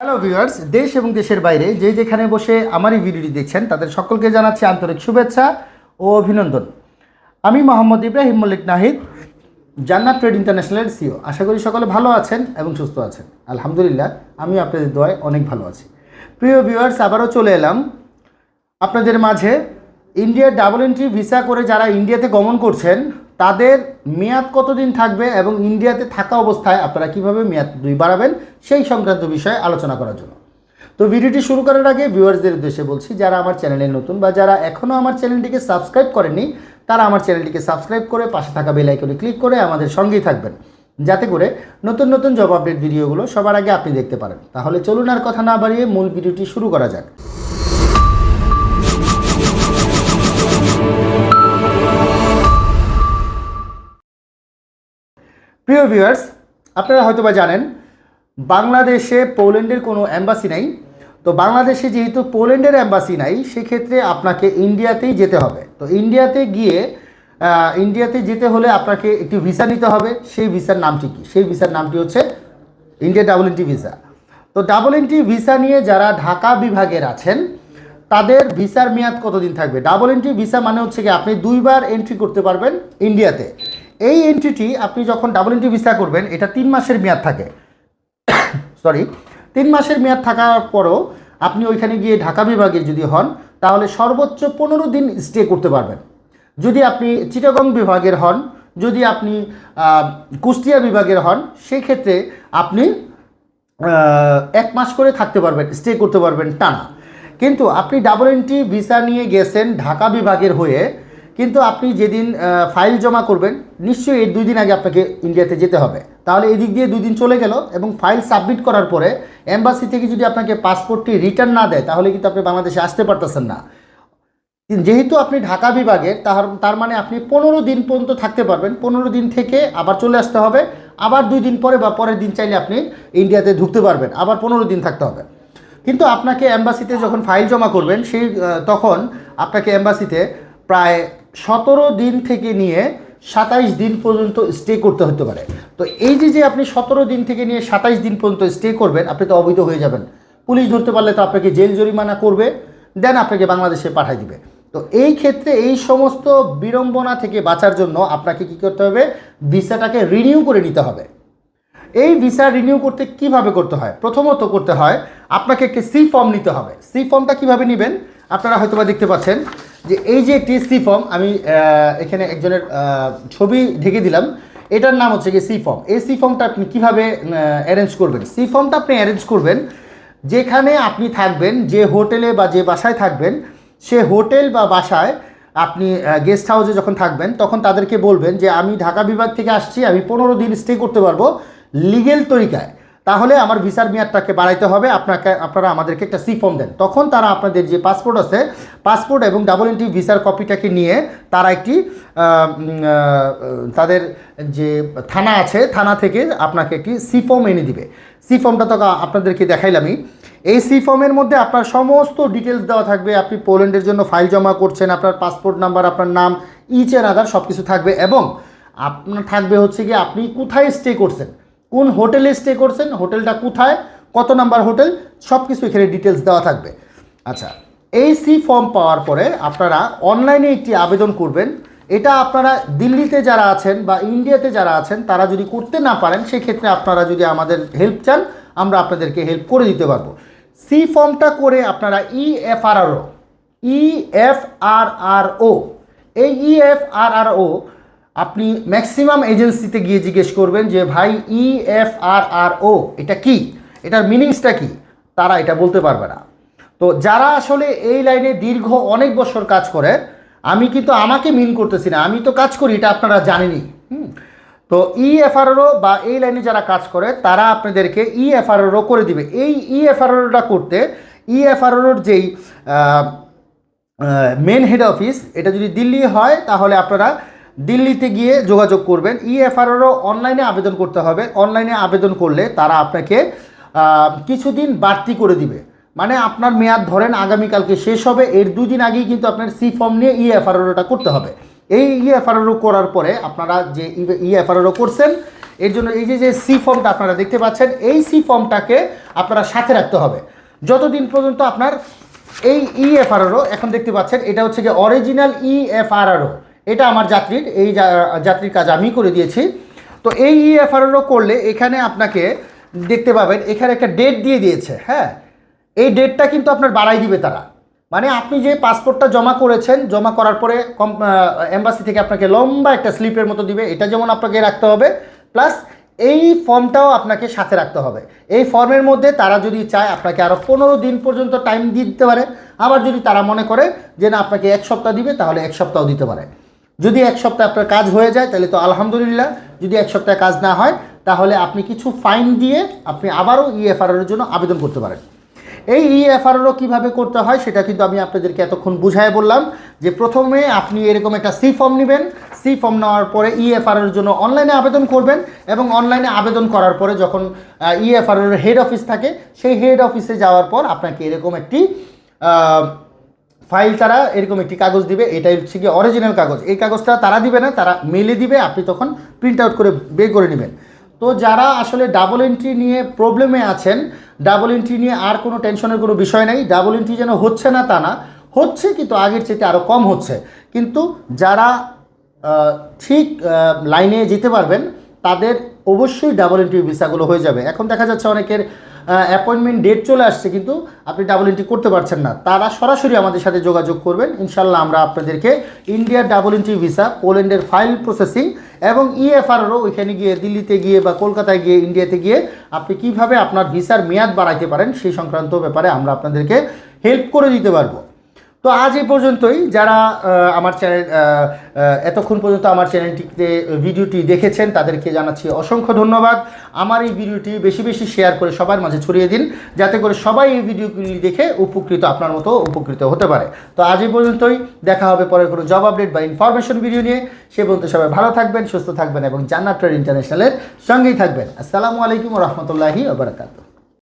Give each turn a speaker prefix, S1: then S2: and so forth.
S1: Hello viewers দেশ এবং দেশের বাইরে যে যেখানে বসে আমার এই ভিডিওটি দেখছেন, তাদের সকলকে জানাচ্ছি আন্তরিক শুভেচ্ছা ও অভিনন্দন। আমি মোহাম্মদ ইব্রাহিম মল্লিক নাহিদ, জান্নাত ট্রেড ইন্টারন্যাশনালের সিও আশা করি সকলে ভালো আছেন এবং সুস্থ আছেন। আলহামদুলিল্লাহ, আমি আপনাদের দোয়ায় অনেক ভালো আছি। প্রিয় ভিউয়ার্স আবারও চলে এলাম। আপনাদের মাঝে ইন্ডিয়ার ডাবল এন্ট্রি ভিসা করে যারা ইন্ডিয়াতে গমন করছেন তাদের মেয়াদ কতদিন থাকবে এবং ইন্ডিয়াতে থাকা অবস্থায় আপনারা কীভাবে মেয়াদ দুই বাড়াবেন সেই সংক্রান্ত বিষয়ে আলোচনা করার জন্য। তো ভিডিওটি শুরু করার আগে ভিউয়ার্সদের উদ্দেশ্যে বলছি, যারা আমার চ্যানেলে নতুন বা যারা এখনও আমার চ্যানেলটিকে সাবস্ক্রাইব করেননি, তারা আমার চ্যানেলটিকে সাবস্ক্রাইব করে পাশে থাকা বেল আইকনে ক্লিক করে আমাদের সঙ্গেই থাকবেন। যাতে করে নতুন নতুন জব আপডেট ভিডিওগুলো সবার আগে আপনি দেখতে পারেন। তাহলে চলুন আর কথা না বাড়িয়ে মূল ভিডিওটি শুরু করা যাক। প্রিয় ভিউয়ার্স আপনারা হয়তো বা জানেন, বাংলাদেশে পোল্যান্ডের কোনো অ্যাম্বাসি নাই। তো বাংলাদেশে যেহেতু পোল্যান্ডের অ্যাম্বাসি নাই, সেক্ষেত্রে আপনাকে ইন্ডিয়াতেই যেতে হবে। তো ইন্ডিয়াতে গিয়ে ইন্ডিয়াতে যেতে হলে আপনাকে একটি ভিসা নিতে হবে। সেই ভিসার নামটি কী সেই ভিসার নামটি হচ্ছে ইন্ডিয়া ডাবল এন্ট্রি ভিসা তো ডাবল এন্ট্রি ভিসা নিয়ে যারা ঢাকা বিভাগের আছেন, তাদের ভিসার মেয়াদ কতদিন থাকবে? ডাবল এন্ট্রি ভিসা মানে হচ্ছে কি, আপনি দুইবার এন্ট্রি করতে পারবেন ইন্ডিয়াতে এই এন্ট্রিটি আপনি যখন ডাবল এন্ট্রি ভিসা করবেন, এটা তিন মাসের মেয়াদ থাকে। সরি তিন মাসের মেয়াদ থাকার পরও আপনি ওইখানে গিয়ে ঢাকা বিভাগের যদি হন, তাহলে সর্বোচ্চ পনেরো দিন স্টে করতে পারবেন। যদি আপনি চিটাগং বিভাগের হন, যদি আপনি কুষ্টিয়া বিভাগের হন সেই ক্ষেত্রে আপনি এক মাস করে থাকতে পারবেন স্টে করতে পারবেন টানা। কিন্তু আপনি ডাবল এন্ট্রি ভিসা নিয়ে গেছেন ঢাকা বিভাগের হয়ে কিন্তু আপনি যেদিন ফাইল জমা করবেন, নিশ্চয়ই এর দুই দিন আগে আপনাকে ইন্ডিয়াতে যেতে হবে। তাহলে এদিক দিয়ে দুই দিন চলে গেল এবং ফাইল সাবমিট করার পরে এম্বাসি থেকে যদি আপনাকে পাসপোর্টটি রিটার্ন না দেয়, তাহলে কিন্তু আপনি বাংলাদেশে আসতে পারতেছেন না। যেহেতু আপনি ঢাকা বিভাগের তার তার মানে আপনি পনেরো দিন পর্যন্ত থাকতে পারবেন। পনেরো দিন থেকে আবার চলে আসতে হবে। আবার দুই দিন পরে বা পরের দিন চাইলে আপনি ইন্ডিয়াতে ঢুকতে পারবেন। আবার পনেরো দিন থাকতে হবে। কিন্তু আপনাকে অ্যাম্বাসিতে যখন ফাইল জমা করবেন, সেই তখন আপনাকে অ্যাম্বাসিতে প্রায় সতেরো দিন থেকে নিয়ে সাতাইশ দিন পর্যন্ত স্টে করতে হতে পারে। তো এই যে যে আপনি সতেরো দিন থেকে নিয়ে সাতাইশ দিন পর্যন্ত স্টে করবেন, আপনি তো অবৈধ হয়ে যাবেন। পুলিশ ধরতে পারলে তো আপনাকে জেল জরিমানা করবে, দেন আপনাকে বাংলাদেশে পাঠাই দিবে। তো এই ক্ষেত্রে এই সমস্ত বিড়ম্বনা থেকে বাঁচার জন্য আপনাকে কি করতে হবে? ভিসাটাকে রিনিউ করে নিতে হবে। এই ভিসা রিনিউ করতে কীভাবে করতে হয়? প্রথমত করতে হয়, আপনাকে একটি সি ফর্ম নিতে হবে। সি ফর্মটা কীভাবে নেবেন? আপনারা হয়তোবা দেখতে পাচ্ছেন যে এই যে একটি সি ফর্ম আমি এখানে একজনের ছবি ঢেকে দিলাম, এটার নাম হচ্ছে কি সি ফর্ম এই সি ফর্মটা আপনি কীভাবে অ্যারেঞ্জ করবেন? সি ফর্মটা আপনি অ্যারেঞ্জ করবেন যেখানে আপনি থাকবেন, যে হোটেলে বা যে বাসায় থাকবেন, সে হোটেল বা বাসায় আপনি গেস্ট হাউসে যখন থাকবেন, তখন তাদেরকে বলবেন যে, আমি ঢাকা বিভাগ থেকে আসছি, আমি পনেরো দিন স্টে করতে পারব লিগেল তরিকায়। তাহলে আমার ভিসার মেয়াদটাকে বাড়াইতে হবে। আপনাকে, আপনারা আমাদেরকে একটা সি ফর্ম দেন। তখন তারা আপনাদের যে পাসপোর্ট আছে, পাসপোর্ট এবং ডাবল এন্ট্রি ভিসার কপিটাকে নিয়ে তারা একটি তাদের যে থানা আছে, থানা থেকে আপনাকে একটি সি ফর্ম এনে দিবে। সি ফর্মটা তো আপনাদেরকে দেখাইলামই। এই সি ফর্মের মধ্যে আপনার সমস্ত ডিটেলস দেওয়া থাকবে। আপনি পোল্যান্ডের জন্য ফাইল জমা করছেন, আপনার পাসপোর্ট নাম্বার আপনার নাম ইচ অ্যান্ড আদার সব কিছু থাকবে এবং আপনার থাকবে হচ্ছে কি আপনি কোথায় স্টে করছেন? কোন হোটেলে স্টে করছেন, হোটেলটা কোথায়, কত নাম্বার হোটেল সব কিছু এখানে ডিটেলস দেওয়া থাকবে। আচ্ছা এই সি ফর্ম পাওয়ার পরে আপনারা অনলাইনে একটি আবেদন করবেন। এটা আপনারা দিল্লিতে যারা আছেন বা ইন্ডিয়াতে যারা আছেন, তারা যদি করতে না পারেন, সেক্ষেত্রে আপনারা যদি আমাদের হেল্প চান, আমরা আপনাদেরকে হেল্প করে দিতে পারব। সি ফর্মটা করে আপনারা ই এফ আর আর ও ই এফ আর আর ও এই ই এফ আর আর ও আপনি ম্যাক্সিমাম এজেন্সিতে গিয়ে জিজ্ঞেস করবেন যে, ভাই ই এফ আর আর ও এটা কি? এটার মিনিংসটা কি? তারা এটা বলতে পারবে না। তো যারা আসলে এই লাইনে দীর্ঘ অনেক বছর কাজ করে, আমি কিন্তু আমাকে মিন করতেছি না। আমি তো কাজ করি, এটা আপনারা জানেনই। হুম। তো ই এফআরও বা এই লাইনে যারা কাজ করে, তারা আপনাদেরকে ই এফআরও করে দিবে। এই ই এফআরওটা করতে ই এফআরওর যেই মেন হেড অফিস এটা যদি দিল্লি হয়, তাহলে আপনারা দিল্লিতে গিয়ে যোগাযোগ করবেন। ই এফআরও অনলাইনে আবেদন করতে হবে। অনলাইনে আবেদন করলে তারা আপনাকে কিছুদিন বাড়তি করে দিবে। মানে আপনার মেয়াদ ধরেন আগামীকালকে শেষ হবে। এর দুদিন আগেই কিন্তু আপনার সি ফর্ম নিয়ে ই এফআরওটা করতে হবে। এই ইএফআরও করার পরে আপনারা যে ইএফআরও করছেন, এর জন্য এই যে যে সি ফর্মটা আপনারা দেখতে পাচ্ছেন, এই সি ফর্মটাকে আপনারা সাথে রাখতে হবে। যতদিন পর্যন্ত আপনার এই ইএফআরও এখন দেখতে পাচ্ছেন, এটা হচ্ছে গিয়ে অরিজিনাল ইএফআরও এটা আমার যাত্রীর, এই যাত্রীর কাজ আমি করে দিয়েছি। তো এই ইএফআরও করলে এখানে আপনাকে দেখতে পাবেন, এখানে একটা ডেট দিয়ে দিয়েছে হ্যাঁ? এই ডেটটা কিন্তু আপনার বাড়াই দিবে তারা। মানে আপনি যে পাসপোর্টটা জমা করেছেন, জমা করার পরে কম এম্বাসি থেকে আপনাকে লম্বা একটা স্লিপের মতো দিবে, এটা যেমন আপনাকে রাখতে হবে প্লাস এই ফর্মটাও আপনাকে সাথে রাখতে হবে। এই ফর্মের মধ্যে তারা যদি চায়, আপনাকে আরও পনেরো দিন পর্যন্ত টাইম দিতে পারে। আবার যদি তারা মনে করে যে না, আপনাকে এক সপ্তাহ দিবে, তাহলে এক সপ্তাহ দিতে পারে। যদি এক সপ্তাহ আপনার কাজ হয়ে যায়, তাহলে তো আলহামদুলিল্লাহ। যদি এক সপ্তাহে কাজ না হয়, তাহলে আপনি কিছু ফাইন দিয়ে আপনি আবারও ইএফআর এর জন্য আবেদন করতে পারেন। এই ইএফআরও কীভাবে করতে হয়, সেটা কিন্তু আমি আপনাদেরকে এতক্ষণ বুঝায় বললাম যে প্রথমে আপনি এরকম একটা সি ফর্ম নেবেন। সি ফর্ম নেওয়ার পরে ইএফআর এর জন্য অনলাইনে আবেদন করবেন এবং অনলাইনে আবেদন করার পরে যখন ইএফআর এর হেড অফিস থাকে, সেই হেড অফিসে যাওয়ার পর আপনাকে এরকম একটি ফাইল তারা এরকম একটি কাগজ দিবে, এটাই হচ্ছে কি অরিজিনাল কাগজ। এই কাগজটা তারা দিবে না, তারা মেলে দিবে, আপনি তখন প্রিন্ট আউট করে বের করে নেবেন। তো যারা আসলে ডাবল এন্ট্রি নিয়ে প্রবলেমে আছেন ডাবল এন্ট্রি নিয়ে আর কোনো টেনশনের কোনো বিষয় নেই ডাবল এন্ট্রি যেন হচ্ছে না তা না, হচ্ছে কিন্তু আগের চেয়ে আরও কম হচ্ছে। কিন্তু যারা ঠিক লাইনে যেতে পারবেন, তাদের অবশ্যই ডাবল এন্ট্রি ভিসাগুলো হয়ে যাবে। এখন দেখা যাচ্ছে অনেকের অ্যাপয়েন্টমেন্ট ডেট চলে আসছে, কিন্তু আপনি ডাবল এন্ট্রি করতে পারছেন না। তারা সরাসরি আমাদের সাথে যোগাযোগ করবেন। ইনশাল্লাহ আমরা আপনাদেরকে ইন্ডিয়ার ডাবল এন্ট্রি ভিসা পোল্যান্ডের ফাইল প্রসেসিং এবং ইএফআরও ওইখানে গিয়ে দিল্লিতে গিয়ে বা কলকাতায় গিয়ে ইন্ডিয়াতে গিয়ে আপনি কীভাবে আপনার ভিসার মেয়াদ বাড়াইতে পারেন, সেই সংক্রান্ত ব্যাপারে আমরা আপনাদেরকে হেল্প করে দিতে পারব। তো আজ এই পর্যন্তই। যারা আমার চ্যানেল এতক্ষণ পর্যন্ত আমার চ্যানেলটিতে ভিডিওটি দেখেছেন, তাদেরকে জানাচ্ছি অসংখ্য ধন্যবাদ। আমার এই ভিডিওটি বেশি বেশি শেয়ার করে সবার মাঝে ছড়িয়ে দিন, যাতে করে সবাই এই ভিডিওগুলি দেখে উপকৃত, আপনার মতো উপকৃত হতে পারে। তো আজ এই পর্যন্তই, দেখা হবে পরের কোনো জব আপডেট বা ইনফরমেশন ভিডিও নিয়ে। সে পর্যন্ত সবাই ভালো থাকবেন, সুস্থ থাকবেন এবং জান্নাত ট্রেড ইন্টারন্যাশনালের সঙ্গেই থাকবেন। আসসালামু আলাইকুম রহমতুল্লাহি ওবরাকাতুহ